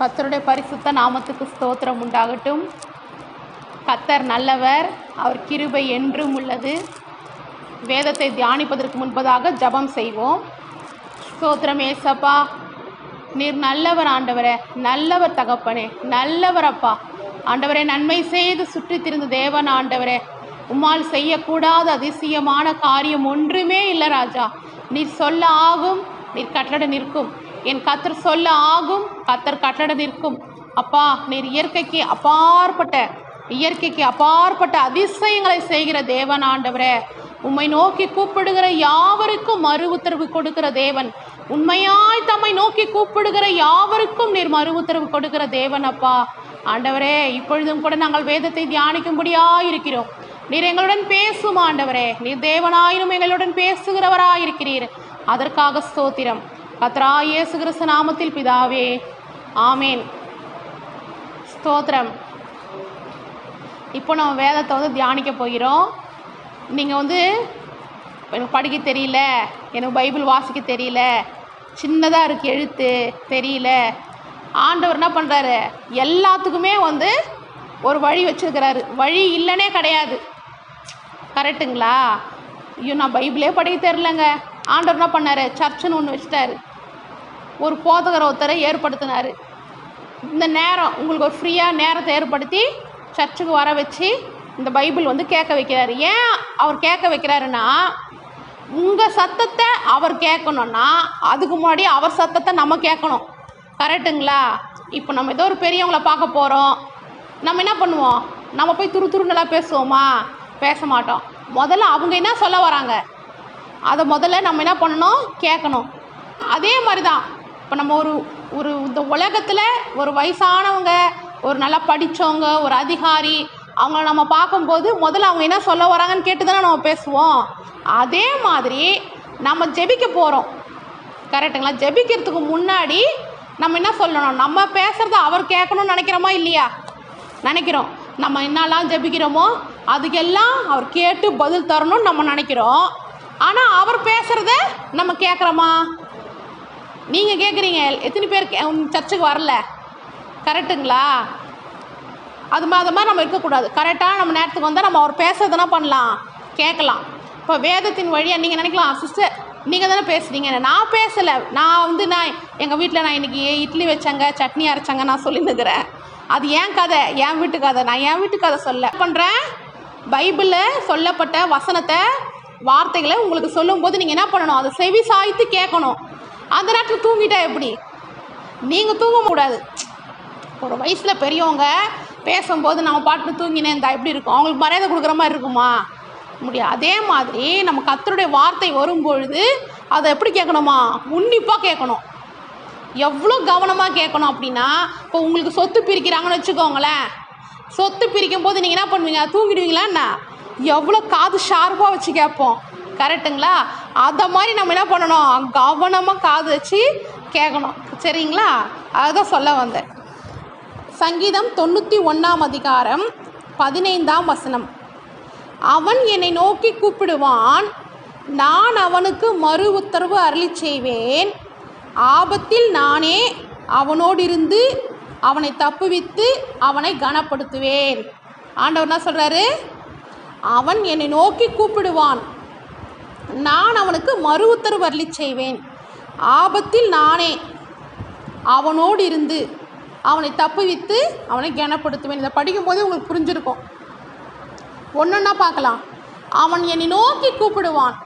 கத்தருடைய பரிசுத்த நாமத்துக்கு ஸ்தோத்திரம் உண்டாகட்டும். கத்தர் நல்லவர் அவர் கிருபை என்றும் உள்ளது. வேதத்தை தியானிப்பதற்கு முன்பதாக ஜெபம் செய்வோம். ஸ்தோத்திரம் ஏசப்பா நீர் நல்லவர் ஆண்டவரே நல்லவர் தகப்பனே நல்லவர் அப்பா. ஆண்டவரே நன்மை செய்து சுற்றித் திரிந்த தேவன் ஆண்டவரே. உம்மால் செய்யக்கூடாத அதிசயமான காரியம் ஒன்றுமே இல்லை ராஜா. நீர் சொல்ல ஆகும் நீர் கட்டளை நிற்கும். என் கத்தர் சொல்ல ஆகும் கத்தர் கட்டடத்திற்கும். அப்பா நீர் இயற்கைக்கு அப்பாற்பட்ட இயற்கைக்கு அப்பாற்பட்ட அதிசயங்களை செய்கிற தேவன் ஆண்டவரே. உம்மை நோக்கி கூப்பிடுகிற யாவருக்கும் மறு உத்தரவு கொடுக்கிற தேவன். உண்மையாய் தம்மை நோக்கி கூப்பிடுகிற யாவருக்கும் நீர் மறு உத்தரவு கொடுக்கிற தேவன் அப்பா. ஆண்டவரே இப்பொழுதும் கூட நாங்கள் வேதத்தை தியானிக்கும்படியாயிருக்கிறோம். நீர் எங்களுடன் பேசும் ஆண்டவரே. நீர் தேவனாயினும் எங்களுடன் பேசுகிறவராயிருக்கிறீர். அதற்காக ஸ்தோத்திரம். கத்ரா இயேசு கிறிஸ்து நாமத்தில் பிதாவே ஆமேன். ஸ்தோத்திரம். இப்போ நம்ம வேதத்தை வந்து தியானிக்க போகிறோம். நீங்கள் வந்து எனக்கு படிக்க தெரியல எனக்கு பைபிள் வாசிக்க தெரியல சின்னதாக இருக்குது எழுத்து தெரியல. ஆண்டவர் என்ன பண்ணுறாரு எல்லாத்துக்குமே வந்து ஒரு வழி வச்சுருக்கிறாரு. வழி இல்லைன்னே கிடையாது. கரெக்டுங்களா ஐயோ நான் பைபிளே படிக்க தெரிலங்க ஆண்டவர் என்ன பண்ணார்? சர்ச்சுன்னு ஒன்று வச்சுட்டாரு. ஒரு போதகர் ஒருத்தரை ஏற்படுத்தினார். இந்த நேரம் உங்களுக்கு ஒரு ஃப்ரீயாக நேரத்தை ஏற்படுத்தி சர்ச்சுக்கு வர வச்சு இந்த பைபிள் வந்து கேட்க வைக்கிறாரு. ஏன் அவர் கேட்க வைக்கிறாருன்னா உங்கள் சத்தத்தை அவர் கேட்கணுன்னா அதுக்கு முன்னாடி அவர் சத்தத்தை நம்ம கேட்கணும். கரெக்டுங்களா இப்போ நம்ம ஏதோ ஒரு பெரியவங்களை பார்க்க போகிறோம் நம்ம என்ன பண்ணுவோம்? நம்ம போய் துரு துருன்னெல்லாம் பேசுவோமா? பேச மாட்டோம். முதல்ல அவங்க என்ன சொல்ல வராங்க? அதை முதல்ல நம்ம என்ன பண்ணணும்? கேட்கணும். அதே மாதிரி தான் இப்போ நம்ம ஒரு ஒரு இந்த உலகத்தில் ஒரு வயசானவங்க ஒரு நல்லா படித்தவங்க ஒரு அதிகாரி அவங்கள நம்ம பார்க்கும்போது முதல்ல அவங்க என்ன சொல்ல வராங்கன்னு கேட்டு தானே நம்ம பேசுவோம். அதே மாதிரி நம்ம ஜெபிக்க போகிறோம் கரெக்டுங்களா ஜெபிக்கிறதுக்கு முன்னாடி நம்ம என்ன சொல்லணும்? நம்ம பேசுகிறத அவர் கேட்கணும்னு நினைக்கிறோமா இல்லையா? நினைக்கிறோம். நம்ம என்னெல்லாம் ஜெபிக்கிறோமோ அதுக்கெல்லாம் அவர் கேட்டு பதில் தரணும்னு நம்ம நினைக்கிறோம். ஆனால் அவர் பேசுகிறத நம்ம கேட்குறோமா? நீங்கள் கேட்குறீங்க எத்தனை பேர் சர்ச்சுக்கு வரல? கரெக்டுங்களா அது மாதிரி அது மாதிரி நம்ம இருக்கக்கூடாது. கரெக்டாக நம்ம நேரத்துக்கு வந்தால் நம்ம அவர் பேசுறதுனா பண்ணலாம். கேட்கலாம். இப்போ வேதத்தின் வழியாக நீங்கள் நினைக்கலாம் சிஸ்டர் நீங்கள் தானே பேசுகிறீங்க நான் பேசலை. நான் வந்து நான் எங்கள் வீட்டில் நான் இன்றைக்கி இட்லி வச்சாங்க சட்னி அரைச்சாங்க நான் சொல்லியிருந்துக்கிறேன் அது ஏன் கதை? என் வீட்டு கதை? நான் என் வீட்டு கதை சொல்ல? பண்ணுறேன் பைபிளில் சொல்லப்பட்ட வசனத்தை வார்த்தைகளை உங்களுக்கு சொல்லும்போது நீங்கள் என்ன பண்ணணும்? அதை செவி சாய்த்து கேட்கணும். அந்த நேரத்தில் தூங்கிட்டா எப்படி? நீங்கள் தூங்க கூடாது. ஒரு வயசில் பெரியவங்க பேசும்போது நம்ம பாட்டு தூங்கினேன் இந்த எப்படி இருக்கும்? அவங்களுக்கு மரியாதை கொடுக்குற மாதிரி இருக்குமா? முடியாது. அதே மாதிரி நம்ம கத்தருடைய வார்த்தை வரும்பொழுது அதை எப்படி கேட்கணுமா? உன்னிப்பாக கேட்கணும். எவ்வளோ கவனமாக கேட்கணும் அப்படின்னா இப்போ உங்களுக்கு சொத்து பிரிக்கிறாங்கன்னு வச்சுக்கோங்களேன். சொத்து பிரிக்கும் போது நீங்கள் என்ன பண்ணுவீங்க? தூங்கிடுவீங்களா என்ன? எவ்வளோ காது ஷார்ப்பாக வச்சு கேட்போம். கரெக்டுங்களா? அதை மாதிரி நம்ம என்ன பண்ணணும்? கவனமாக காது வச்சு கேட்கணும். சரிங்களா? அதுதான் சொல்ல வந்தேன். சங்கீதம் தொண்ணூற்றி ஒன்றாம் அதிகாரம் பதினைந்தாம் வசனம். அவன் என்னை நோக்கி கூப்பிடுவான். நான் அவனுக்கு மறு உத்தரவு அருளி செய்வேன். ஆபத்தில் நானே அவனோடிருந்து அவனை தப்புவித்து அவனை கனப்படுத்துவேன். ஆண்டவர் என்ன சொல்கிறாரு அவன் என்னை நோக்கி கூப்பிடுவான். நான் அவனுக்கு மறு உத்தரவு அருளி செய்வேன். ஆபத்தில் நானே அவனோடு இருந்து அவனை தப்புவித்து அவனை கனப்படுத்துவேன். இதை படிக்கும்போதே உங்களுக்கு புரிஞ்சிருக்கும். ஒன்றுன்னா பார்க்கலாம். அவன் என்னை நோக்கி கூப்பிடுவான்.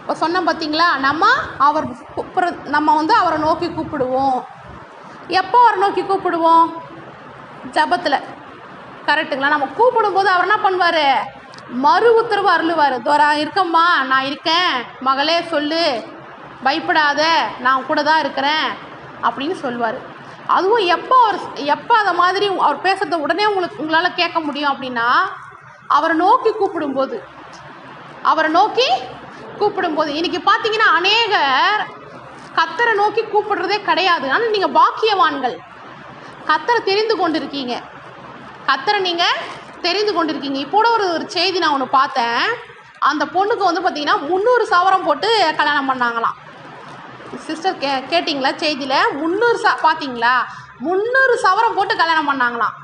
இப்போ சொன்ன பார்த்தீங்களா நம்ம அவர் கூப்பிட்ற நம்ம வந்து அவரை நோக்கி கூப்பிடுவோம். எப்போ அவரை நோக்கி கூப்பிடுவோம்? ஜபத்தில். கரெக்டுங்களா நம்ம கூப்பிடும்போது அவர் என்ன பண்ணுவார்? மறு உத்தரவு அருளுவார். தோரா இருக்கம்மா நான் இருக்கேன். மகளே சொல்லு. பயப்படாத நான் கூட தான் இருக்கிறேன். அப்படின்னு சொல்லுவார். அதுவும் எப்போ அவர் எப்போ அந்த மாதிரி அவர் பேசுகிறத உடனே உங்களுக்கு உங்களால் கேட்க முடியும் அப்படின்னா அவரை நோக்கி கூப்பிடும்போது. அவரை நோக்கி கூப்பிடும்போது. இன்றைக்கி பார்த்தீங்கன்னா அநேகர் கத்தரை நோக்கி கூப்பிடுறதே கிடையாது. ஆனால் நீங்கள் பாக்கியவான்கள். கத்தரை தெரிந்து கொண்டு இருக்கீங்க கத்தரை நீங்கள் தெரிந்து கொண்டிருக்கீங்க. இப்போட கூட ஒரு ஒரு செய்தி நான் ஒன்று பார்த்தேன். அந்த பொண்ணுக்கு வந்து பார்த்தீங்கன்னா முந்நூறு சவரம் போட்டு கல்யாணம் பண்ணாங்களாம். சிஸ்டர் கே கேட்டிங்களா செய்தியில்? முந்நூறு சா பார்த்தீங்களா முந்நூறு சவரம் போட்டு கல்யாணம் பண்ணாங்களாம்.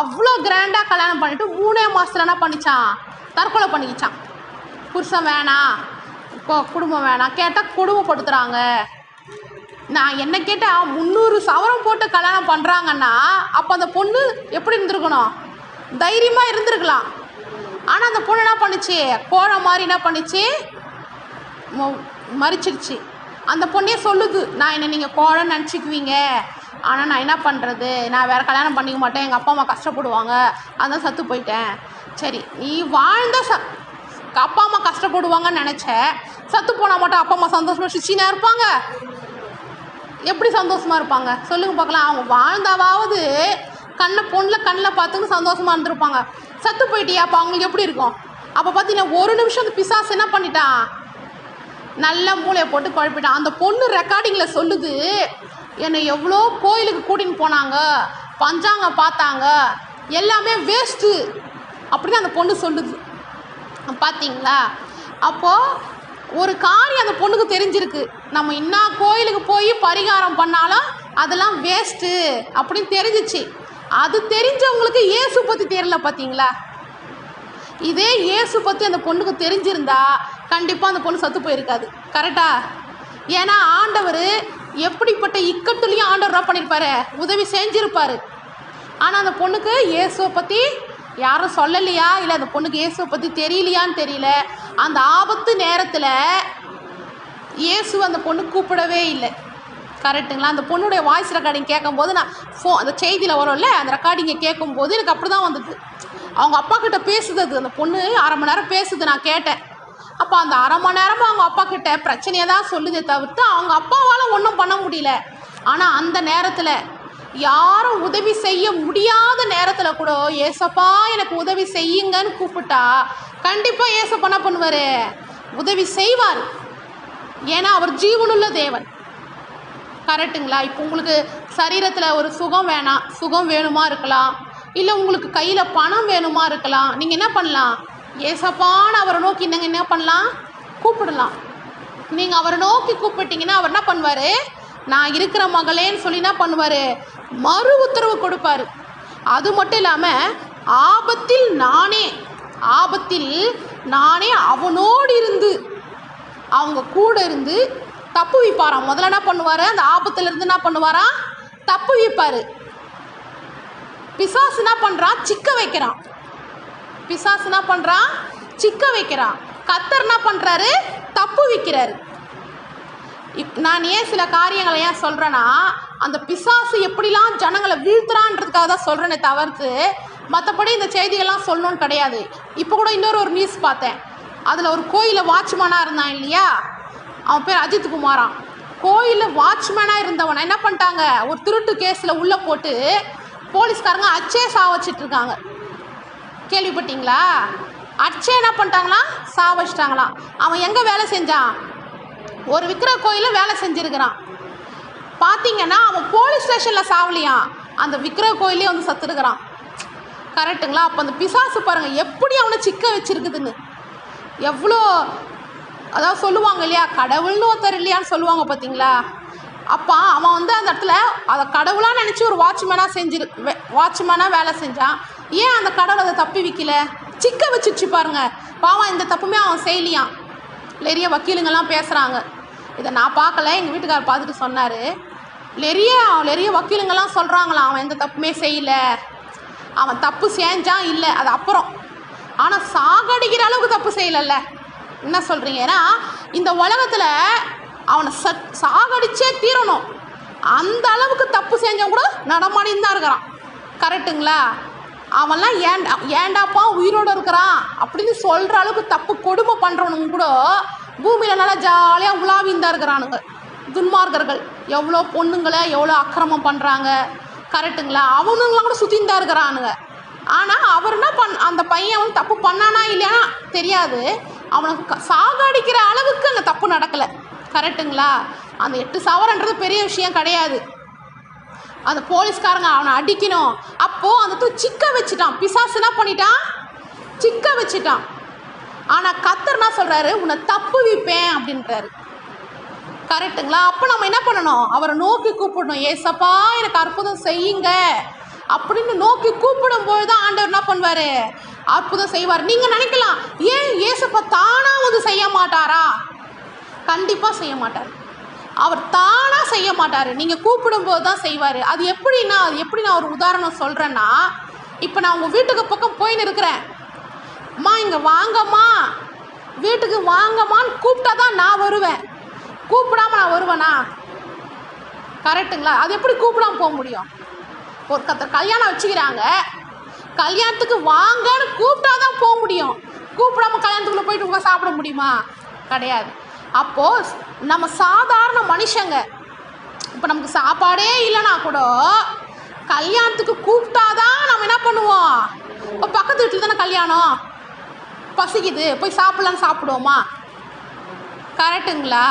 அவ்வளோ கிராண்டாக கல்யாணம் பண்ணிவிட்டு மூணே மாதத்தில் என்ன பண்ணிச்சான் தற்கொலை பண்ணிக்கிச்சான் புருஷன் வேணாம். இப்போ குடும்பம் வேணாம். கேட்டால் கொடுமைப்படுத்துகிறாங்க நான் என்ன கேட்டால் முந்நூறு சவரம் போட்டு கல்யாணம் பண்ணுறாங்கன்னா அப்போ அந்த பொண்ணு எப்படி இருந்திருக்கணும்? தைரியமாக இருந்திருக்கலாம். ஆனால் அந்த பொண்ணு என்ன பண்ணுச்சு? கோழை மாதிரி என்ன பண்ணுச்சு? மொ- அந்த பொண்ணே சொல்லுது நான் என்ன நீங்கள் கோழன்னு நினச்சிக்குவீங்க. ஆனால் நான் என்ன பண்ணுறது நான் வேறு கல்யாணம் பண்ணிக்க மாட்டேன். எங்கள் அப்பா அம்மா கஷ்டப்படுவாங்க. அதான் சத்து போயிட்டேன். சரி நீ வாழ்ந்த ச அப்பா அம்மா கஷ்டப்படுவாங்கன்னு நினச்ச சத்து போனால் மட்டும் அப்பா அம்மா சந்தோஷமாக சிச்சினா இருப்பாங்க. எப்படி சந்தோஷமாக இருப்பாங்க? சொல்லுங்க பார்க்கலாம். அவங்க வாழ்ந்தாவாவது கண்ணை பொண்ணில் கண்ணில் பார்த்துன்னு சந்தோஷமாக இருந்திருப்பாங்க. சத்து போயிட்டியா? அப்போ அவங்களுக்கு எப்படி இருக்கும்? அப்போ பார்த்தீங்கன்னா ஒரு நிமிஷம் அந்த பிசாசு என்ன பண்ணிட்டான் நல்ல மூளையை போட்டு குழப்பிட்டான் அந்த பொண்ணு ரெக்கார்டிங்கில் சொல்லுது என்னை எவ்வளோ கோயிலுக்கு கூட்டின்னு போனாங்க பஞ்சாங்க பார்த்தாங்க எல்லாமே வேஸ்ட்டு அப்படின்னு அந்த பொண்ணு சொல்லுது. பார்த்தீங்களா அப்போது ஒரு காரியம் அந்த பொண்ணுக்கு தெரிஞ்சிருக்கு. நம்ம இன்னா கோயிலுக்கு போய் பரிகாரம் பண்ணாலும் அதெல்லாம் வேஸ்ட்டு அப்படின்னு தெரிஞ்சிச்சு. அது தெரிஞ்சவங்களுக்கு இயேசு பற்றி தெரியல பார்த்தீங்களா இதே இயேசு பற்றி அந்த பொண்ணுக்கு தெரிஞ்சிருந்தா கண்டிப்பாக அந்த பொண்ணு சத்து போயிருக்காது. கரெக்டா ஏன்னா ஆண்டவர் எப்படிப்பட்ட இக்கட்டுலையும் ஆண்டவர் பண்ணியிருப்பாரு உதவி செஞ்சிருப்பாரு. ஆனால் அந்த பொண்ணுக்கு இயேசுவை பற்றி யாரும் சொல்லலையா? இல்லை அந்த பொண்ணுக்கு இயேசுவை பற்றி தெரியலையான்னு தெரியல. அந்த ஆபத்து நேரத்தில் இயேசு அந்த பொண்ணு கூப்பிடவே இல்லை. கரெக்டுங்களா? அந்த பொண்ணுடைய வாய்ஸ் ரெக்கார்டிங் கேட்கும்போது நான் ஃபோ அந்த செய்தியில் வரும்ல அந்த ரெக்கார்டிங்கை கேட்கும்போது எனக்கு அப்படி தான் வந்தது. அவங்க அப்பா கிட்ட பேசுது அது. அந்த பொண்ணு அரை மணி நேரம் பேசுது நான் கேட்டேன். அப்போ அந்த அரை மணி நேரமாக அவங்க அப்பா கிட்ட பிரச்சனையை தான் சொல்லுதே தவிர்த்து அவங்க அப்பாவால் ஒன்றும் பண்ண முடியல. ஆனால் அந்த நேரத்தில் யாரும் உதவி செய்ய முடியாத நேரத்தில் கூட ஏசப்பா எனக்கு உதவி செய்யுங்கன்னு கூப்பிட்டா கண்டிப்பாக ஏசப்பா என்ன பண்ணுவார்? உதவி செய்வார். ஏன்னா அவர் ஜீவனுள்ள தேவன். கரெக்டுங்களா இப்போ உங்களுக்கு சரீரத்தில் ஒரு சுகம் வேணாம் சுகம் வேணுமா இருக்கலாம். இல்லை உங்களுக்கு கையில் பணம் வேணுமா இருக்கலாம். நீங்கள் என்ன பண்ணலாம்? ஏசப்பான அவரை நோக்கி நீங்கள் என்ன பண்ணலாம்? கூப்பிடலாம். நீங்கள் அவரை நோக்கி கூப்பிட்டீங்கன்னா அவர் என்ன பண்ணுவார்? நான் இருக்கிற மகளேன்னு சொல்லி என்ன பண்ணுவார்? மறு உத்தரவு கொடுப்பாரு. அது மட்டும் இல்லாமல் ஆபத்தில் நானே ஆபத்தில் நானே அவனோடு இருந்து அவங்க கூட இருந்து தப்பு வைப்பாராம் முதல்ல என்ன பண்ணுவார்? அந்த ஆபத்துல இருந்து என்ன பண்ணுவாராம் தப்பு வைப்பார் பிசாசு என்ன பண்ணுறான் சிக்க வைக்கிறான். பிசாசு என்ன பண்ணுறான் சிக்க வைக்கிறான். கத்தர் என்ன பண்ணுறாரு தப்பு வைக்கிறாரு இப் நான் ஏன் சில காரியங்களை ஏன் சொல்கிறேன்னா அந்த பிசாசு எப்படிலாம் ஜனங்களை வீழ்த்துறான்றதுக்காக தான் சொல்கிறேனே தவிர்த்து மற்றபடி இந்த செய்திகள்லாம் சொல்லணும்னு கிடையாது. இப்போ கூட இன்னொரு ஒரு நியூஸ் பார்த்தேன். அதில் ஒரு கோயிலில் வாட்ச்மேனாக இருந்தான் இல்லையா? அவன் பேர் அஜித் குமாரான் கோயிலில் வாட்ச்மேனாக இருந்தவனை என்ன பண்ணிட்டாங்க? ஒரு திருட்டு கேஸில் உள்ளே போட்டு போலீஸ்காரங்க அச்சே சாவ இருக்காங்க கேள்விப்பட்டீங்களா? அச்சே என்ன பண்ணிட்டாங்களாம் சாவச்சிட்டாங்களாம் அவன் எங்கே வேலை செஞ்சான்? ஒரு விக்கிர கோயிலில் வேலை செஞ்சுருக்கிறான். பார்த்தீங்கன்னா அவன் போலீஸ் ஸ்டேஷனில் சாவலியான் அந்த விக்கிர கோயிலே வந்து சத்துருக்கிறான். கரெக்டுங்களா அப்போ அந்த பிசாசு பாருங்கள் எப்படி அவனை சிக்க வச்சிருக்குதுன்னு. எவ்வளோ அதாவது சொல்லுவாங்க இல்லையா கடவுள்னு ஒருத்தர் இல்லையான்னு சொல்லுவாங்க பார்த்தீங்களா அப்போ அவன் வந்து அந்த இடத்துல அதை கடவுளாக நினச்சி ஒரு வாட்ச்மேனாக செஞ்சிரு வாட்ச்மேனாக வேலை செஞ்சான். ஏன் அந்த கடவுள் அதை தப்பி வைக்கல? சிக்க வச்சிருச்சு பாருங்க. பாவம் இந்த தப்புமே அவன் செய்யலியான் நிறைய வக்கீலுங்கள்லாம் பேசுகிறாங்க இதை நான் பார்க்கல எங்கள் வீட்டுக்காரர் பார்த்துட்டு சொன்னார். நிறைய நிறைய வக்கீலுங்கெல்லாம் சொல்கிறாங்களாம் அவன் எந்த தப்புமே செய்யல. அவன் தப்பு செஞ்சான் இல்லை அது அப்புறம். ஆனால் சாகடிக்கிற அளவுக்கு தப்பு செய்யலைல்ல. என்ன சொல்கிறீங்க ஏன்னா இந்த உலகத்தில் அவனை சத் சாகடிச்சே தீரணும். அந்த அளவுக்கு தப்பு செஞ்சவன் கூட நடமாடின்னு தான் இருக்கிறான். கரெக்டுங்களா அவன்லாம் ஏண்டா ஏண்டாப்பா உயிரோடு இருக்கிறான்? அப்படின்னு சொல்கிற அளவுக்கு தப்பு கொடுமை பண்ணுறவனுங்க கூட பூமியில் நல்லா ஜாலியாக உலாவிந்தா தான் இருக்கிறானுங்க. துன்மார்க்கர்கள். எவ்வளோ பொண்ணுங்களை எவ்வளோ அக்கிரமம் பண்ணுறாங்க கரெக்டுங்களா அவனுங்களாம் கூட சுற்றின்னு தான் இருக்கிறானுங்க. ஆனால் அவர் என்ன பண் அந்த பையன் வந்து தப்பு பண்ணானா இல்லையா தெரியாது. அவனை க- சாகடிக்கிற அளவுக்கு அந்த தப்பு நடக்கலை. கரெக்டுங்களா அந்த எட்டு சவரன்றது பெரிய விஷயம் கிடையாது. அந்த போலீஸ்காரங்க அவனை அடிக்கணும். அப்போது அந்த தூ சிக்க வச்சுட்டான். பிசாசு என்ன பண்ணிட்டான்? சிக்க வச்சுட்டான். ஆனால் கத்தர்னா சொல்கிறாரு உன்னை தப்பு வைப்பேன் அப்படின்றாரு. கரெக்ட்டுங்களா? அப்போ நம்ம என்ன பண்ணணும்? அவரை நோக்கி கூப்பிடணும். ஏசப்பா எனக்கு அற்புதம் செய்யுங்க. அப்படின்னு நோக்கி கூப்பிடும்போது தான் ஆண்டவர் என்ன பண்ணுவார்? அற்புதம் செய்வார். நீங்கள் நினைக்கலாம் ஏன் ஏசப்பா தானாக வந்து செய்ய மாட்டாரா? கண்டிப்பாக செய்ய மாட்டார். அவர் தானாக செய்ய மாட்டார். நீங்கள் கூப்பிடும்போது தான் செய்வார். அது எப்படின்னா அது எப்படி நான் ஒரு உதாரணம் சொல்கிறேன்னா இப்போ நான் உங்கள் வீட்டுக்கு பக்கம் போயின்னு இருக்கிறேன். அம்மா இங்கே வாங்கம்மா. வீட்டுக்கு வாங்கம்மான்னு கூப்பிட்டா தான் நான் வருவேன். கூப்பிடாம நான் வருவேனா? கரெக்டுங்களா அது எப்படி கூப்பிடாம போக முடியும்? ஒரு கல்யாணம் வச்சுக்கிறாங்க. கல்யாணத்துக்கு வாங்கன்னு கூப்பிட்டா தான் போக முடியும். கூப்பிடாம கல்யாணத்துக்குள்ளே போயிட்டு உங்க சாப்பிட முடியுமா? கிடையாது. அப்போது நம்ம சாதாரண மனுஷங்க இப்போ நமக்கு சாப்பாடே இல்லைனா கூட கல்யாணத்துக்கு கூப்பிட்டாதான் நம்ம என்ன பண்ணுவோம்? இப்போ பக்கத்து வீட்டில் தானே கல்யாணம்? பசிக்குது போய் சாப்பிட்லான்னு சாப்பிடுவோமா? கரெக்டுங்களா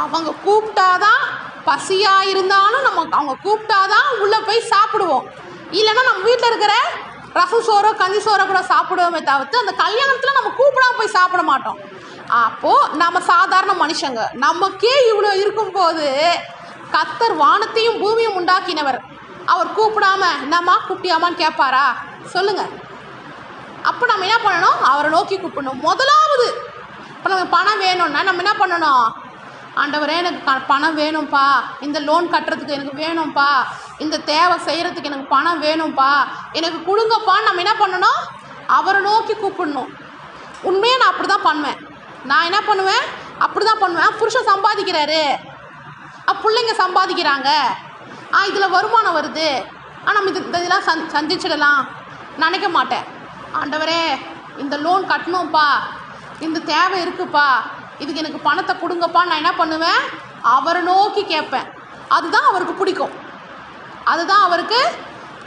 அவங்க கூப்பிட்டாதான் பசியாக இருந்தாலும் நம்ம அவங்க கூப்பிட்டாதான் உள்ளே போய் சாப்பிடுவோம். இல்லைன்னா நம்ம வீட்டில் இருக்கிற ரசம் சோறோ கஞ்சி சோறோ கூட சாப்பிடுவோமே தவிர்த்து அந்த கல்யாணத்தில் நம்ம கூப்பிடாம போய் சாப்பிட மாட்டோம். அப்போது நம்ம சாதாரண மனுஷங்க. நமக்கே இவ்வளோ இருக்கும்போது கத்தர் வானத்தையும் பூமியும் உண்டாக்கினவர். அவர் கூப்பிடாம என்னம்மா கூப்பிட்டியாமான்னு கேட்பாரா? சொல்லுங்கள் அப்போ நம்ம என்ன பண்ணணும்? அவரை நோக்கி கூப்பிடணும். முதலாவது இப்போ நம்ம பணம் வேணும்னா நம்ம என்ன பண்ணணும்? ஆண்டவரே எனக்கு க- பணம் வேணும்ப்பா இந்த லோன் கட்டுறதுக்கு எனக்கு வேணும்ப்பா இந்த தேவை செய்கிறதுக்கு எனக்கு பணம் வேணும்ப்பா எனக்கு கொடுங்கப்பான்னு நம்ம என்ன பண்ணணும்? அவரை நோக்கி கூப்பிடணும். உண்மையாக நான் அப்படி தான் பண்ணுவேன். நான் என்ன பண்ணுவேன்? அப்படி தான் பண்ணுவேன் புருஷன் சம்பாதிக்கிறாரு. பிள்ளைங்க சம்பாதிக்கிறாங்க. ஆ இதில் வருமானம் வருது. ஆ நம்ம இது இந்த இதெல்லாம் சந் சந்திச்சிடலாம். நினைக்க மாட்டேன். ஆண்டவரே இந்த லோன் கட்டணும்ப்பா இந்த தேவை இருக்குப்பா. இதுக்கு எனக்கு பணத்தை கொடுங்கப்பா நான் என்ன பண்ணுவேன்? அவரை நோக்கி கேட்பேன். அதுதான் அவருக்கு பிடிக்கும். அதுதான் அவருக்கு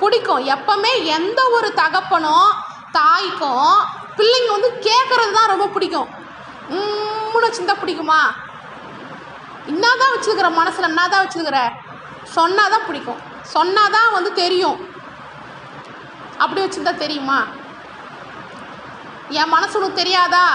பிடிக்கும். எப்பவுமே எந்த ஒரு தகப்பனும் தாய்க்கும் பிள்ளைங்க வந்து கேட்குறது தான் ரொம்ப பிடிக்கும். மூணு வச்சுருந்தா பிடிக்குமா? என்னதான் வச்சுருக்கிற மனசில் என்னதான் வச்சுருக்கிற? சொன்னால் தான் பிடிக்கும். சொன்னால் தான் வந்து தெரியும். அப்படி வச்சுருந்தா தெரியுமா? என் மனசு உனக்கு தெரியாதா?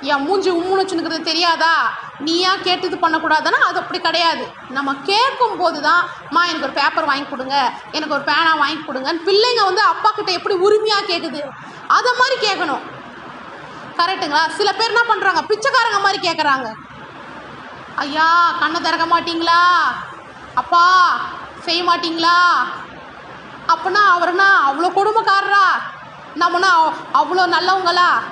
என் மூஞ்சி உம்முன்னு வச்சுருக்கிறது தெரியாதா? நீயா கேட்டு இது பண்ணக்கூடாதுன்னா அது அப்படி கிடையாது. நம்ம கேட்கும் போது தான் மா எனக்கு ஒரு பேப்பர் வாங்கி கொடுங்க. எனக்கு ஒரு பேனா வாங்கி கொடுங்கன்னு பிள்ளைங்க வந்து அப்பா கிட்ட எப்படி உரிமையாக கேட்குது அதை மாதிரி கேட்கணும் கரெக்டுங்களா சில பேர் என்ன பண்ணுறாங்க பிச்சைக்காரங்க மாதிரி கேட்குறாங்க ஐயா கண்ணை திறக்க மாட்டிங்களா? அப்பா செய்ய மாட்டிங்களா? அப்படின்னா அவர்னா அவ்வளோ கொடுமைக்காரரா? நம்மனா அவ்- அவ்வளோ நல்லவங்களா?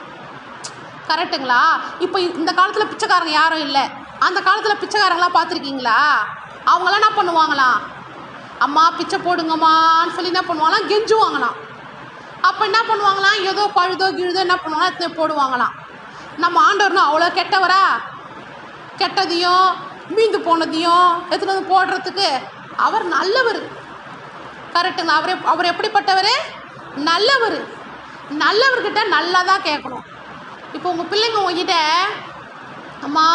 கரெக்டுங்களா? இப்போ இந்த காலத்தில் பிச்சைக்காரங்க யாரும் இல்லை. அந்த காலத்தில் பிச்சைக்காரங்களாம் பார்த்துருக்கீங்களா? அவங்களாம் என்ன பண்ணுவாங்களாம்? அம்மா பிச்சை போடுங்கம்மான்னு சொல்லி என்ன பண்ணுவாங்களாம்? கெஞ்சுவாங்களாம். அப்போ என்ன பண்ணுவாங்களாம்? ஏதோ பழுதோ கிழுதோ என்ன பண்ணுவாங்களாம்? எத்தனை போடுவாங்களாம். நம்ம ஆண்டவர்னு அவ்வளோ கெட்டவரா? கெட்டதையும் மீந்து போனதையும் எடுத்துன்னு வந்து போடுறதுக்கு? அவர் நல்லவர். கரெக்டுங்க அவர் எப்- அவர் எப்படிப்பட்டவர்? நல்லவர். நல்லவர்கிட்ட நல்லா தான் கேட்கணும். இப்போ உங்கள் பிள்ளைங்க உங்ககிட்ட அம்மா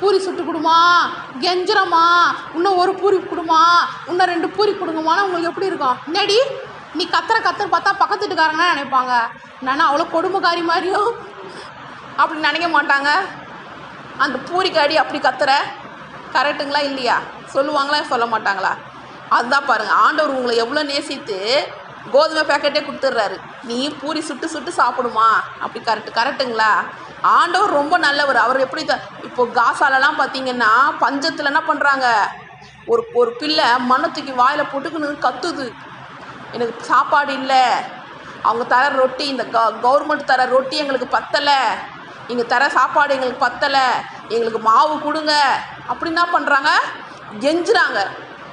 பூரி சுட்டு கொடுமா கெஞ்சுறம்மா இன்னும் ஒரு பூரி கொடுமா இன்னும் ரெண்டு பூரி கொடுங்கம்மான்னு உங்களுக்கு எப்படி இருக்கும்? என்னடி? நீ கத்துற கத்துற பார்த்தா பக்கத்து வீட்டுக்காரங்கன்னா நினைப்பாங்க. நான் அவ்வளோ கொடுமைக்காரி மாதிரியும் அப்படி நினைக்க மாட்டாங்க. அந்த பூரிக்காடி அப்படி கத்துற கரெக்டுங்களா இல்லையா? சொல்லுவாங்களா சொல்ல மாட்டாங்களா? அதுதான் பாருங்கள் ஆண்டவர் உங்களை எவ்வளோ நேசித்து கோதுமை பேக்கெட்டே கொடுத்துட்றாரு. நீ பூரி சுட்டு சுட்டு சாப்பிடுமா? அப்படி கரெக்ட் கரெக்டுங்களா ஆண்டவர் ரொம்ப நல்லவர். அவர் எப்படி த- இப்போ காசாலலாம் பார்த்தீங்கன்னா பஞ்சத்தில் என்ன பண்ணுறாங்க ஒரு ஒரு பிள்ளை மண்ணை தூக்கி வாயில் போட்டுக்கின்னு கத்துது. எனக்கு சாப்பாடு இல்லை. அவங்க தர ரொட்டி இந்த க கவர்மெண்ட் தர ரொட்டி எங்களுக்கு பத்தலை. இங்கே தர சாப்பாடு எங்களுக்கு பத்தலை. எங்களுக்கு மாவு கொடுங்க. அப்படின்னா பண்ணுறாங்க கெஞ்சுறாங்க.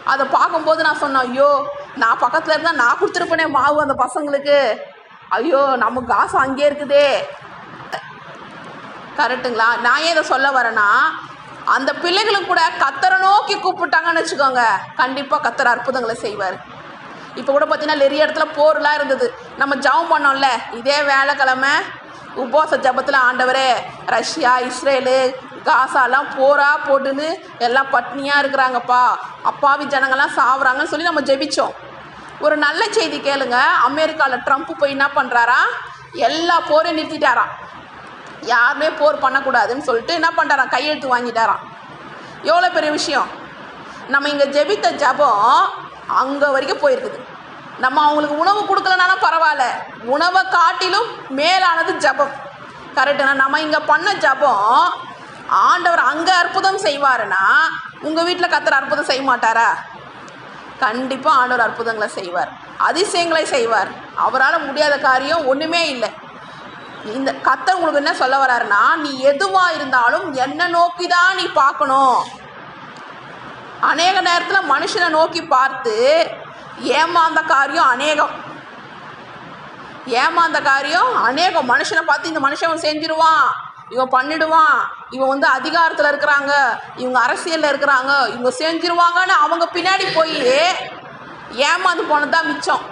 அதை பார்க்கும்போது நான் சொன்னேன் ஐயோ நான் பக்கத்தில் இருந்தால் நான் கொடுத்துருப்பேனே மாவு அந்த பசங்களுக்கு. ஐயோ நம்ம காசு அங்கே இருக்குதே. கரெக்டுங்களா? நான் ஏன் இதை சொல்ல வரேன்னா அந்த பிள்ளைகளும் கூட கத்தரை நோக்கி கூப்பிட்டாங்கன்னு வச்சுக்கோங்க. கண்டிப்பாக கத்தர் அற்புதங்களை செய்வார். இப்போ கூட பார்த்தீங்கன்னா நிறைய இடத்துல போர்லாம் இருந்தது. நம்ம ஜவம் பண்ணோம்ல இதே வேலைக்கிழமை உபோச ஜபத்தில் ஆண்டவரே ரஷ்யா இஸ்ரேலு காசாலாம் போரா போட்டுன்னு எல்லாம் பட்னியாக இருக்கிறாங்கப்பா. அப்பாவி ஜனங்கள்லாம் சாவுறாங்கன்னு சொல்லி நம்ம ஜெபிச்சோம். ஒரு நல்ல செய்தி கேளுங்க. அமெரிக்காவில் ட்ரம்ப் போய் என்ன பண்ணுறாரா எல்லா போரையும் நிறுத்திட்டாராம். யாருமே போர் பண்ணக்கூடாதுன்னு சொல்லிட்டு என்ன பண்ணுறாராம் கையெழுத்து வாங்கிட்டாராம். எவ்வளோ பெரிய விஷயம்? நம்ம இங்கே ஜெபித்த ஜெபம் அங்கே வரைக்கும் போயிருக்குது. நம்ம அவங்களுக்கு உணவு கொடுக்கலனாலும் பரவாயில்ல. உணவை காட்டிலும் மேலானது ஜெபம். கரெக்டுனா நம்ம இங்கே பண்ண ஜெபம் ஆண்டவர் அங்கே அற்புதம் செய்வாருன்னா உங்கள் வீட்டில் கத்துற அற்புதம் செய்ய மாட்டாரா? கண்டிப்பாக ஆண்டவர் அற்புதங்களை செய்வார். அதிசயங்களை செய்வார். அவரால் முடியாத காரியம் ஒன்றுமே இல்லை. இந்த கத்தர் உங்களுக்கு என்ன சொல்ல வராருன்னா நீ எதுவாக இருந்தாலும் என்ன நோக்கி தான் நீ பார்க்கணும். அநேக நேரத்தில் மனுஷனை நோக்கி பார்த்து ஏமாந்த காரியம் அநேகம். ஏமாந்த காரியம் அநேகம். மனுஷனை பார்த்து இந்த மனுஷன் செஞ்சிருவான். இவன் பண்ணிடுவான். இவன் வந்து அதிகாரத்தில் இருக்கிறாங்க. இவங்க அரசியலில் இருக்கிறாங்க. இவங்க செஞ்சிருவாங்கன்னு அவங்க பின்னாடி போய் ஏமாந்து போனது தான் மிச்சம்.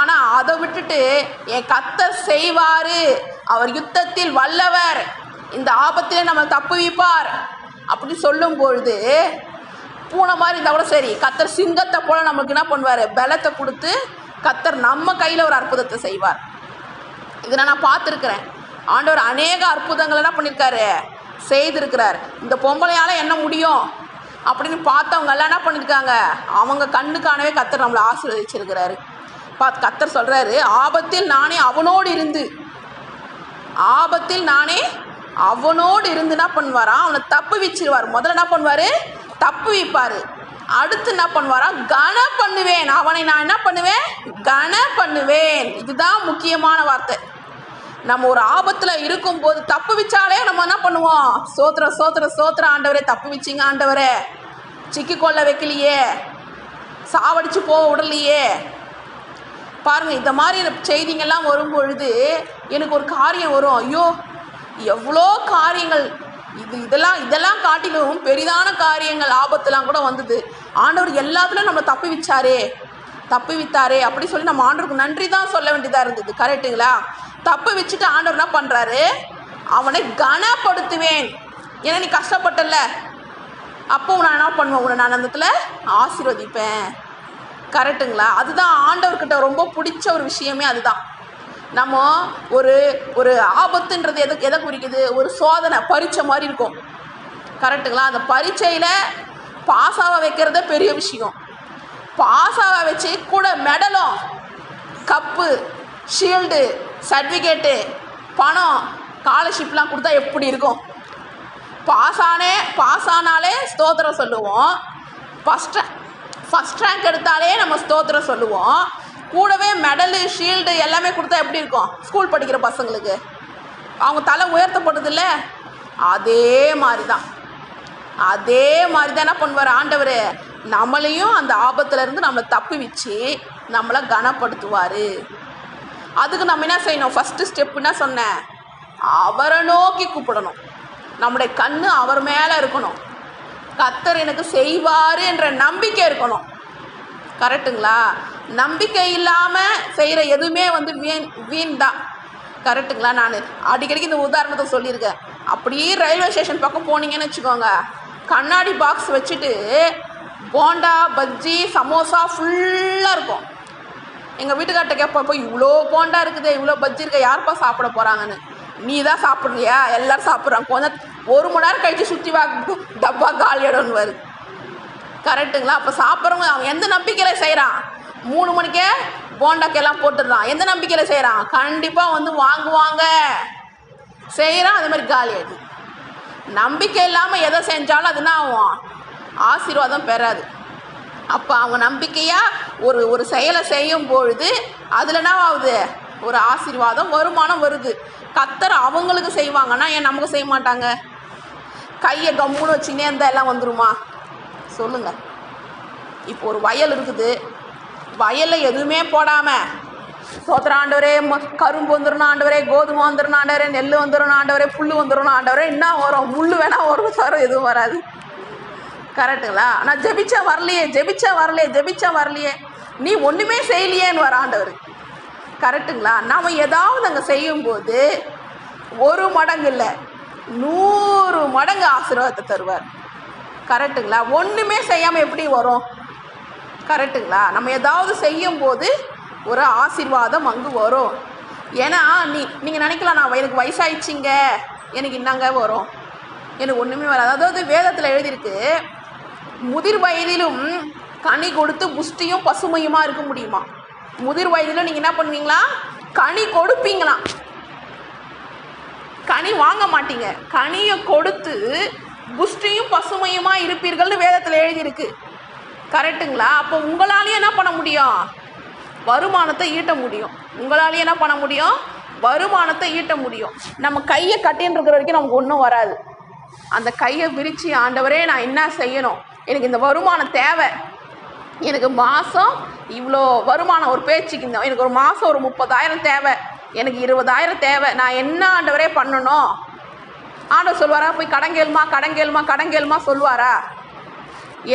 ஆனால் அதை விட்டுட்டு என் கத்தர் செய்வார். அவர் யுத்தத்தில் வல்லவர். இந்த ஆபத்திலே நம்ம தப்புவிப்பார் அப்படி சொல்லும் பொழுது பூனை மாதிரி இருந்தால் கூட சரி கத்தர் சிங்கத்தை போல நமக்கு என்ன பண்ணுவார்? பலத்தை கொடுத்து கத்தர் நம்ம கையில் ஒரு அற்புதத்தை செய்வார். இதை நான் பார்த்துருக்குறேன். ஆண்டவர் அநேக அற்புதங்கள் என்ன பண்ணியிருக்காரு செய்திருக்கிறார். இந்த பொம்பளையால் என்ன முடியும்? அப்படின்னு பார்த்தவங்க எல்லாம் என்ன பண்ணியிருக்காங்க அவங்க கண்ணுக்கானவே கத்தர் நம்மளை ஆசீர்வதிச்சிருக்கிறாரு. பா கத்தர் சொல்கிறாரு ஆபத்தில் நானே அவனோடு இருந்து ஆபத்தில் நானே அவனோடு இருந்து என்ன பண்ணுவாராம் அவனை தப்பு வச்சிருவார். முதல்ல என்ன பண்ணுவார்? தப்பு வைப்பார். அடுத்து என்ன பண்ணுவாரா? கன பண்ணுவேன். அவனை நான் என்ன பண்ணுவேன்? கன பண்ணுவேன். இதுதான் முக்கியமான வார்த்தை. நம்ம ஒரு ஆபத்தில் இருக்கும்போது தப்பு வச்சாலே நம்ம என்ன பண்ணுவோம்? சோத்திர சோத்திர சோத்திர ஆண்டவரே தப்பு வச்சிங்க ஆண்டவரே. சிக்கி கொள்ள வைக்கலையே. சாவடிச்சு போக விடலையே. பாருங்கள் இந்த மாதிரி செய்திங்கள்லாம் வரும் பொழுது எனக்கு ஒரு காரியம் வரும். ஐயோ எவ்வளோ காரியங்கள். இது இதெல்லாம் இதெல்லாம் காட்டிலும் பெரிதான காரியங்கள் ஆபத்துலாம் கூட வந்தது. ஆண்டவர் எல்லாத்துலையும் நம்மளை தப்பி வச்சாரே. தப்பி வித்தாரே அப்படி சொல்லி நம்ம ஆண்டவருக்கு நன்றி தான் சொல்ல வேண்டியதாக இருந்தது. கரெக்டுங்களா தப்பு வச்சுட்டு ஆண்டவர் என்ன பண்ணுறாரு அவனை கனப்படுத்துவேன். ஏன்னா நீ கஷ்டப்பட்டல அப்போ நான் என்ன பண்ணுவேன்? உன்னை நான் அந்த இடத்துல ஆசீர்வதிப்பேன். கரெக்டுங்களா அதுதான் ஆண்டவர்கிட்ட ரொம்ப பிடிச்ச ஒரு விஷயமே அதுதான். நம்ம ஒரு ஒரு ஆபத்துன்றது எதை எதை குறிக்குது? ஒரு சோதனை பரீட்சை மாதிரி இருக்கும். கரெக்டுங்களா அந்த பரீட்சையில் பாஸாக வைக்கிறதே பெரிய விஷயம். பாஸாக வச்சு கூட மெடலும் கப்பு ஷீல்டு சர்டிஃபிகேட்டு பணம் ஸ்காலர்ஷிப்லாம் கொடுத்தா எப்படி இருக்கும்? பாஸ் ஆனே பாஸ் ஆனாலே ஸ்தோத்திரம் சொல்லுவோம். ஃபஸ்ட் ஃபஸ்ட் ரேங்க் எடுத்தாலே நம்ம ஸ்தோத்திரம் சொல்லுவோம். கூடவே மெடலு ஷீல்டு எல்லாமே கொடுத்தா எப்படி இருக்கும்? ஸ்கூல் படிக்கிற பசங்களுக்கு. அவங்க தலை உயர்த்தப்படுதில்ல அதே மாதிரி தான் அதே மாதிரி தான் என்ன பண்ணுவார் ஆண்டவர்? நம்மளையும் அந்த ஆபத்துலேருந்து நம்மளை தப்பு வச்சு நம்மளை கனப்படுத்துவார். அதுக்கு நம்ம என்ன செய்யணும்? ஃபஸ்ட்டு ஸ்டெப்புன்னா என்ன சொன்னேன். அவரை நோக்கி கூப்பிடணும். நம்முடைய கண் அவர் மேலே இருக்கணும். கத்தர் எனக்கு செய்வார் என்ற நம்பிக்கை இருக்கணும். கரெக்டுங்களா? நம்பிக்கை இல்லாமல் செய்கிற எதுவுமே வந்து வீண் வீண் தான். கரெக்டுங்களா? நான் அடிக்கடிக்கு இந்த உதாரணத்தை சொல்லியிருக்கேன். அப்படியே ரயில்வே ஸ்டேஷன் பக்கம் போனீங்கன்னு வச்சுக்கோங்க. கண்ணாடி பாக்ஸ் வச்சுட்டு போண்டா பஜ்ஜி சமோசா ஃபுல்லாக இருக்கும். எங்கள் வீட்டுக்கார்ட்ட கேட்போம் இப்போ இவ்வளோ போண்டா இருக்குது இவ்வளோ பஜ்ஜி இருக்க யாருப்பா சாப்பிட போகிறாங்கன்னு நீ தான் சாப்பிட்றியா? எல்லோரும் சாப்பிட்றாங்க. கொஞ்சம் ஒரு மணி நேரம் கழிச்சு சுற்றி வா டப்பா காலியிடம்னு வருது கரெக்டுங்களா அப்போ சாப்பிட்றவங்க அவன் எந்த நம்பிக்கையில் செய்கிறான் மூணு மணிக்கே போண்டாக்கெல்லாம் போட்டுடுறான். எந்த நம்பிக்கையில் செய்கிறான் கண்டிப்பாக வந்து வாங்குவாங்க. செய்கிறான் அது மாதிரி காலி நம்பிக்கை இல்லாமல் எதை செஞ்சாலும் அது என்ன ஆகும்? ஆசீர்வாதம் பெறாது. அப்போ அவங்க நம்பிக்கையாக ஒரு ஒரு செயலை செய்யும் பொழுது அதில் என்ன ஆகுது? ஒரு ஆசீர்வாதம் வருமானம் வருது. கத்தர் அவங்களுக்கு செய்வாங்கன்னா ஏன் நமக்கு செய்ய மாட்டாங்க? கையை கம்முன்னு வச்சுனே இருந்தால் எல்லாம் வந்துருமா? சொல்லுங்கள் இப்போ ஒரு வயல் இருக்குது. வயலில் எதுவுமே போடாமல் சோத்திர ஆண்டவரே கரும்பு வந்துடணும் ஆண்டவரே கோதுமை வந்துடணும் ஆண்டவரே நெல் வந்துடணும் ஆண்டவரே புல் வந்துடணும் ஆண்டவரே என்ன வரும்? முள் வேணால் வரும் தவிர எதுவும் வராது. கரெக்டுங்களா? நான் ஜெபிச்சா வரலையே ஜெபிச்சா வரலையே ஜெபிச்சா வரலையே. நீ ஒன்றுமே செய்யலையேன்னு வர ஆண்டவர். கரெக்டுங்களா? நாம் ஏதாவது அங்கே செய்யும்போது ஒரு மடங்கு இல்லை நூறு மடங்கு ஆசீர்வாதத்தை தருவார். கரெக்டுங்களா? ஒன்றுமே செய்யாமல் எப்படி வரும்? கரெக்டுங்களா? நம்ம ஏதாவது செய்யும்போது ஒரு ஆசீர்வாதம் அங்கு வரும். ஏன்னா நீ நீங்கள் நினைக்கலாம் நான் எனக்கு வயசாயிடுச்சிங்க. எனக்கு இன்னாங்க வரும். எனக்கு ஒன்றுமே வராது. அதாவது வேதத்தில் எழுதியிருக்கு முதிர் வயதிலும் கனி கொடுத்து புஷ்டியும் பசுமையுமா இருக்க முடியுமா? முதிர் வயதிலும் நீங்கள் என்ன பண்ணுவீங்களா? கனி கொடுப்பீங்களாம் கனி வாங்க மாட்டீங்க. கனியை கொடுத்து புஷ்டியும் பசுமையுமா இருப்பீர்கள்னு வேதத்தில் எழுதியிருக்கு. கரெக்ட்டுங்களா அப்போ உங்களாலேயே என்ன பண்ண முடியும்? வருமானத்தை ஈட்ட முடியும். உங்களாலேயே என்ன பண்ண முடியும்? வருமானத்தை ஈட்ட முடியும். நம்ம கையை கட்டின்னு இருக்கிற வரைக்கும் நமக்கு ஒன்றும் வராது. அந்த கையை விரித்து ஆண்டவரே நான் என்ன செய்யணும்? எனக்கு இந்த வருமானம் தேவை. எனக்கு மாதம் இவ்வளோ வருமானம் ஒரு பேச்சுக்கு இந்த எனக்கு ஒரு மாதம் ஒரு முப்பதாயிரம் தேவை. எனக்கு இருபதாயிரம் தேவை. நான் என்ன ஆண்டவரே பண்ணணும் ஆண்டவர் சொல்லுவாரா போய் கடங்கேளுமா கடங்கேளுமா கடங்கேளுமா சொல்லுவாரா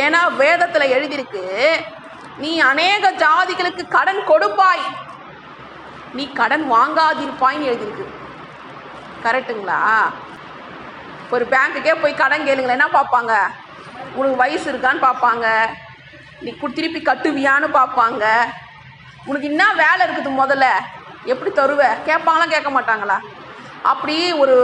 ஏன்னா வேதத்தில் எழுதியிருக்கு நீ அநேக ஜாதிகளுக்கு கடன் கொடுப்பாய். நீ கடன் வாங்காதிருப்பாய்னு எழுதியிருக்கு. கரெக்டுங்களா ஒரு பேங்க்குக்கே போய் கடன் கேளுங்களேன் என்ன பார்ப்பாங்க? உனக்கு வயசு இருக்கான்னு பார்ப்பாங்க. நீ திருப்பி கட்டுவியான்னு பார்ப்பாங்க. உனக்கு என்ன வேலை இருக்குது முதல்ல? எப்படி தருவ? கேட்பாங்களா கேட்க மாட்டாங்களா? அப்படி ஒரு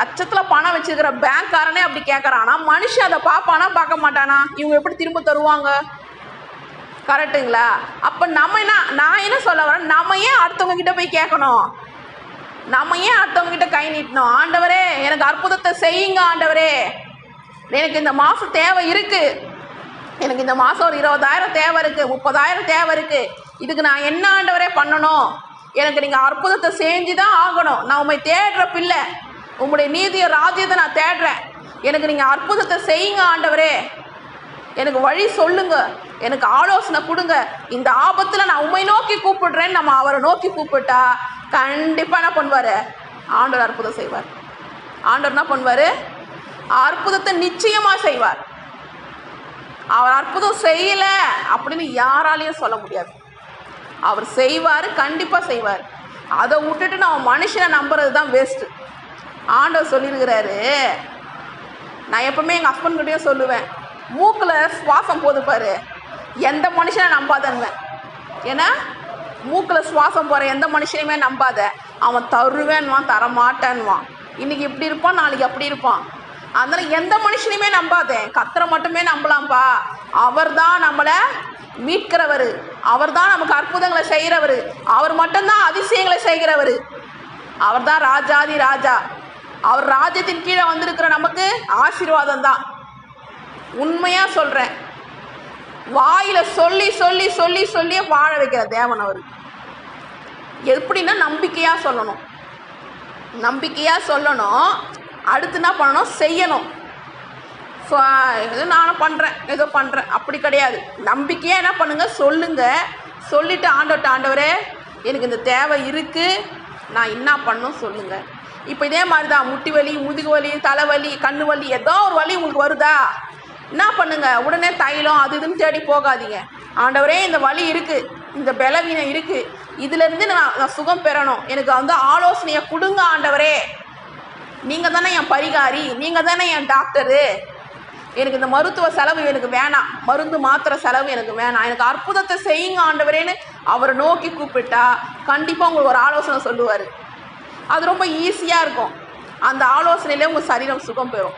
லட்சத்தில் பணம் வச்சுருக்கிற பேங்க்காரனே அப்படி கேட்குறானா? மனுஷன் அதை பார்ப்பானா பார்க்க மாட்டானா? இவங்க எப்படி திரும்ப தருவாங்க? கரெக்டுங்களா அப்போ நம்ம என்ன நான் என்ன சொல்ல வரேன்? நம்ம ஏன் அடுத்தவங்க கிட்ட போய் கேட்கணும்? நம்ம ஏன் அடுத்தவங்க கிட்ட கை நீட்டணும்? ஆண்டவரே எனக்கு அற்புதத்தை செய்யுங்க ஆண்டவரே. எனக்கு இந்த மாதம் தேவை இருக்கு. எனக்கு இந்த மாதம் ஒரு இருபதாயிரம் தேவை இருக்கு முப்பதாயிரம் தேவை இருக்கு. இதுக்கு நான் என்ன ஆண்டவரே பண்ணணும்? எனக்கு நீங்கள் அற்புதத்தை செஞ்சு தான் ஆகணும். நான் உண்மை தேடுற பிள்ளை. உங்களுடைய நீதிய ராஜ்யத்தை நான் தேடுறேன். எனக்கு நீங்கள் அற்புதத்தை செய்யுங்க ஆண்டவரே. எனக்கு வழி சொல்லுங்க. எனக்கு ஆலோசனை கொடுங்க. இந்த ஆபத்தில் நான் உண்மை நோக்கி கூப்பிடுறேன்னு நம்ம அவரை நோக்கி கூப்பிட்டா கண்டிப்பாக என்ன பண்ணுவார்? ஆண்டவர் அற்புதம் செய்வார். ஆண்டவர் என்ன பண்ணுவார்? அற்புதத்தை நிச்சயமாக செய்வார். அவர் அற்புதம் செய்யலை அப்படின்னு யாராலையும் சொல்ல முடியாது. அவர் செய்வார் கண்டிப்பாக செய்வார். அதை விட்டுட்டு நம்ம மனுஷனை நம்புறது தான் வேஸ்ட்டு ஆண்டவர் சொல்லியிருக்கிறாரு நான் எப்பவுமே எங்கள் ஹஸ்பண்ட்கிட்டயும் சொல்லுவேன் மூக்கில் சுவாசம் போது பாரு எந்த மனுஷனை நம்பாதன்னுவேன் ஏன்னா மூக்கில் சுவாசம் போகிற எந்த மனுஷனையுமே நம்பாத. அவன் தருவேன்வான் தரமாட்டேன்வான் இன்னைக்கு இப்படி இருப்பான் நாளைக்கு அப்படி இருப்பான். அதனால எந்த மனுஷனையுமே நம்பாதே. கத்தரை மட்டுமே நம்பலாம்ப்பா. அவர் தான் நம்மளை மீட்கிறவர். அவர் தான் நமக்கு அற்புதங்களை செய்கிறவர். அவர் மட்டும்தான் அதிசயங்களை செய்கிறவர். அவர் தான் ராஜாதி ராஜா. அவர் ராஜ்யத்தின் கீழே வந்திருக்கிற நமக்கு ஆசீர்வாதம் தான். உண்மையாக சொல்கிறேன் வாயில் சொல்லி சொல்லி சொல்லி சொல்லியே வாழ வைக்கிற தேவன் அவர். எப்படின்னா நம்பிக்கையாக சொல்லணும். நம்பிக்கையாக சொல்லணும். அடுத்து என்ன பண்ணணும்? செய்யணும். ஸோ இது நானும் பண்ணுறேன் ஏதோ பண்ணுறேன் அப்படி கிடையாது. நம்பிக்கையாக என்ன பண்ணுங்கள் சொல்லுங்கள் சொல்லிவிட்டு ஆண்டவட்ட ஆண்டவரே எனக்கு இந்த தேவை இருக்குது நான் என்ன பண்ணணும் சொல்லுங்கள் இப்போ இதே மாதிரி தான் முட்டி வலி முதுகு வலி தலைவலி கண்ணு வலி ஏதோ ஒரு வலி உங்களுக்கு வருதா? என்ன பண்ணுங்கள் உடனே தைலம் அது இதுன்னு தேடி போகாதீங்க. ஆண்டவரே இந்த வலி இருக்குது இந்த பலவீனம் இருக்குது இதுலேருந்து நான் நான் சுகம் பெறணும். எனக்கு வந்து ஆலோசனையை கொடுங்க ஆண்டவரே. நீங்கள் தானே என் பரிகாரி நீங்கள் தானே என் டாக்டரு எனக்கு இந்த மருத்துவ செலவு எனக்கு வேணாம். மருந்து மாத்திரை செலவு எனக்கு வேணாம். எனக்கு அற்புதத்தை செய்யுங்க ஆண்டவரேன்னு அவரை நோக்கி கூப்பிட்டா கண்டிப்பாக உங்களுக்கு ஒரு ஆலோசனை சொல்லுவார். அது ரொம்ப ஈஸியாக இருக்கும். அந்த ஆலோசனையிலே உங்கள் சரீரம் சுகம் பெறும்.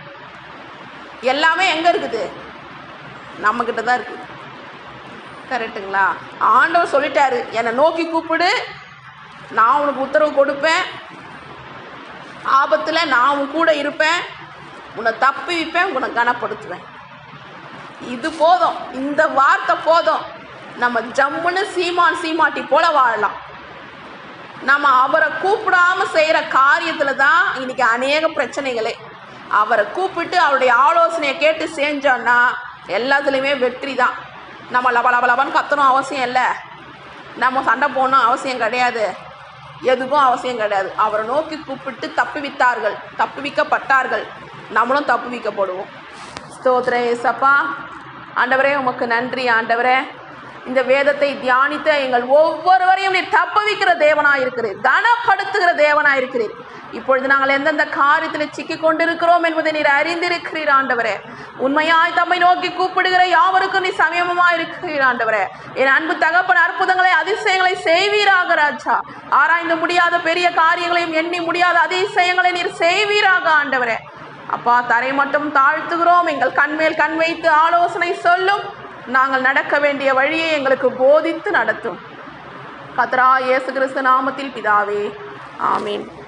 எல்லாமே எங்கே இருக்குது? நம்மக்கிட்ட தான் இருக்குது. கரெக்டுங்களா ஆண்டவர் சொல்லிட்டாரு. என்னை நோக்கி கூப்பிடு. நான் உனக்கு உத்தரவு கொடுப்பேன். ஆபத்தில் நான் உன் கூட இருப்பேன். உன்னை தப்பி வைப்பேன் உன்னை கனப்படுத்துவேன். இது போதும். இந்த வார்த்தை போதும். நம்ம ஜம்முன்னு சீமான் சீமாட்டி போல வாழலாம். நம்ம அவரை கூப்பிடாம செய்கிற காரியத்தில் தான் இன்னைக்கு அநேக பிரச்சனைகளே. அவரை கூப்பிட்டு அவருடைய ஆலோசனையை கேட்டு செஞ்சோன்னா எல்லாத்துலேயுமே வெற்றி தான் நம்ம லப லப லபன்னு கத்தணும் அவசியம் இல்லை. நம்ம சண்டை போடணும் அவசியம் கிடையாது. எதுவும் அவசியம் கிடையாது. அவரை நோக்கி கூப்பிட்டு தப்புவித்தார்கள். தப்புவிக்கப்பட்டார்கள். நம்மளும் தப்புவிக்கப்படுவோம். ஸ்தோத்ரே சப்பா ஆண்டவரே உமக்கு நன்றி. ஆண்டவரே இந்த வேதத்தை தியானித்த எங்கள் ஒவ்வொருவரையும் நீர் தப்புவிக்கிற தேவனாக இருக்கிறீர் கனப்படுத்துகிற தேவனாயிருக்கிறீர். இப்பொழுது நாங்கள் எந்தெந்த காரியத்தில் சிக்கி கொண்டிருக்கிறோம் என்பதை நீர் அறிந்திருக்கிறீர் ஆண்டவரே. உண்மையாய் தம்மை நோக்கி கூப்பிடுகிற யாவருக்கும் நீ சமயமாய் இருக்கிறீர் ஆண்டவரே. என் அன்பு தகப்பன் அற்புதங்களை அதிசயங்களை செய்வீராக ராஜா. ஆராய்ந்து முடியாத பெரிய காரியங்களையும் எண்ணி முடியாத அதிசயங்களை நீர் செய்வீராக ஆண்டவரே. அப்பா தரை மட்டும் தாழ்த்துகிறோம். எங்கள் கண்மேல் கண் வைத்து ஆலோசனை சொல்லும். நாங்கள் நடக்க வேண்டிய வழியை எங்களுக்கு போதித்து நடத்தும். கத்ரா இயேசு கிறிஸ்து நாமத்தில் பிதாவே. ஆமீன்.